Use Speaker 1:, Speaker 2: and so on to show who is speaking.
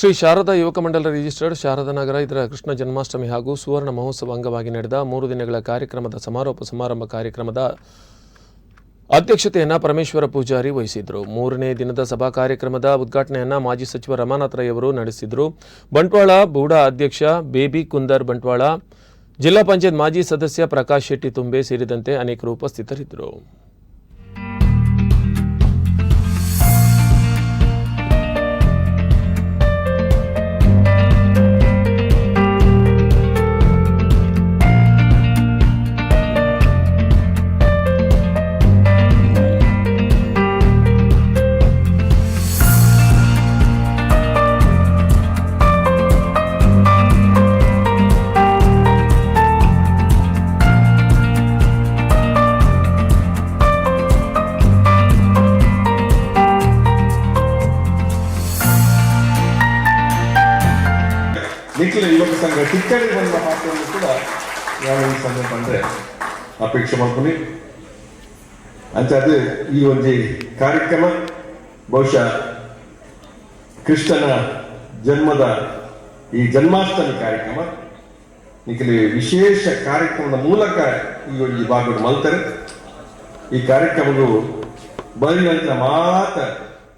Speaker 1: ಶ್ರೀ ಶಾರದಾ ಯುವಕ ಮಂಡಲ ರಿಜಿಸ್ಟರ್ಡ್ ಶಾರದಾ ನಗರ, ಇದರ ಕೃಷ್ಣ ಜನ್ಮಾಷ್ಟಮಿ ಹಾಗೂ ಸುವರ್ಣ ಮಹೋತ್ಸವ ಅಂಗವಾಗಿ ನಡೆದ ಮೂರು ದಿನಗಳ ಕಾರ್ಯಕ್ರಮದ ಸಮಾರೋಪ ಸಮಾರಂಭ ಕಾರ್ಯಕ್ರಮದ ಅಧ್ಯಕ್ಷತೆಯನ್ನು ಪರಮೇಶ್ವರ ಪೂಜಾರಿ ವಹಿಸಿದರು. ಮೂರನೇ ದಿನದ ಸಭಾ ಕಾರ್ಯಕ್ರಮದ ಉದ್ಘಾಟನೆಯನ್ನು ಮಾಜಿ ಸಚಿವ ರಮಾನಾಥ್ ರೈ ಅವರು ನಡೆಸಿದರು. ಬಂಟ್ವಾಳ ಬೂಡಾ ಅಧ್ಯಕ್ಷ ಬೇಬಿ ಕುಂದರ್ ಬಂಟ್ವಾಳ, ಜಿಲ್ಲಾ ಪಂಚಾಯತ್ ಮಾಜಿ ಸದಸ್ಯ ಪ್ರಕಾಶ್ ಶೆಟ್ಟಿ ತುಂಬೆ ಸೇರಿದಂತೆ ಅನೇಕರು ಉಪಸ್ಥಿತರಿದ್ದರು.
Speaker 2: ನಿಖಿಲ ಯುವಕ ಸಂಘ ಟಿಕ್ಕಡಿ ಬಂದ ಮಾತನ್ನು ಕೂಡ ಈ ಸಂದರ್ಭ ಅಂದ್ರೆ ಅಪೇಕ್ಷೆ ಅಂತ ಅದು ಈ ಒಂದು ಕಾರ್ಯಕ್ರಮ, ಬಹುಶಃ ಕೃಷ್ಣನ ಜನ್ಮದ ಈ ಜನ್ಮಾಷ್ಟಮಿ ಕಾರ್ಯಕ್ರಮ. ನಿಖಿಲಿ ವಿಶೇಷ ಕಾರ್ಯಕ್ರಮದ ಮೂಲಕ ಈ ಒಂದು ಭಾಗವನ್ನು ಮಲ್ತಾರೆ. ಈ ಕಾರ್ಯಕ್ರಮಗಳು ನಂತರ ಮಾತ್ರ